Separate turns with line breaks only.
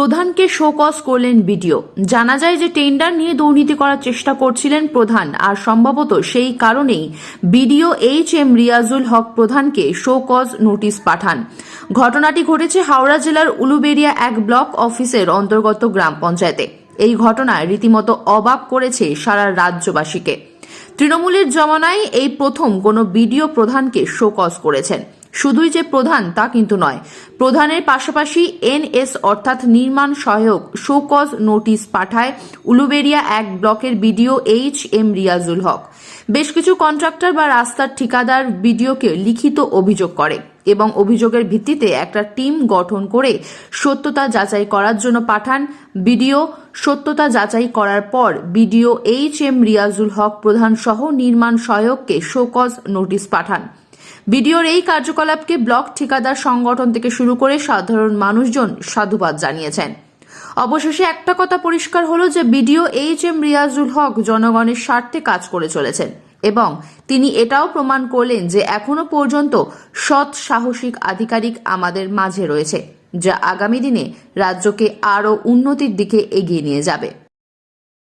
প্রধানকে শোকজ করলেন বিডিও। জানা যায় যে টেন্ডার নিয়ে দুর্নীতি করার চেষ্টা করছিলেন প্রধান, আর সম্ভবত সেই কারণেই BDO H M Riyazul Haque প্রধানকে শোকজ নোটিশ পাঠান। ঘটনাটি ঘটেছে হাওড়া জেলার উলুবেড়িয়া এক ব্লক অফিসের অন্তর্গত গ্রাম পঞ্চায়েতে। এই ঘটনায় রীতিমতো অবাক করেছে সারা রাজ্যবাসীকে। তৃণমূলের জমানায় এই প্রথম কোনো বিডিও প্রধানকে শোকজ করেছেন। শুধুই যে প্রধান তা কিন্তু নয়। প্রধানের পাশাপাশি এনএস অর্থাৎ নির্মাণ সহায়ক শোকজ নোটিশ পাঠায় উলুবেরিয়া এক ব্লকের BDO H M Riyazul Haque. বেশ কিছু কন্ট্রাক্টর বা রাস্তার ঠিকাদার বিডিওকে লিখিত অভিযোগ করে এবং অভিযোগের ভিত্তিতে একটা টিম গঠন করে সত্যতা যাচাই করার জন্য পাঠান। বিডিও সত্যতা যাচাই করার পর BDO H M Riyazul Haque প্রধান সহ নির্মাণ সহায়ককে শোকজ নোটিশ পাঠান। বিডিওর এই কার্যকলাপকে ব্লক ঠিকাদার সংগঠন থেকে শুরু করে সাধারণ মানুষজন সাধুবাদ জানিয়েছেন। অবশেষে একটা কথা পরিষ্কার হলো যে BDO H M Riyazul Haque জনগণের স্বার্থে কাজ করে চলেছেন এবং তিনি এটাও প্রমাণ করলেন যে এখনও পর্যন্ত সৎ সাহসিক আধিকারিক আমাদের মাঝে রয়েছে, যা আগামী দিনে রাজ্যকে আরও উন্নতির দিকে এগিয়ে নিয়ে যাবে।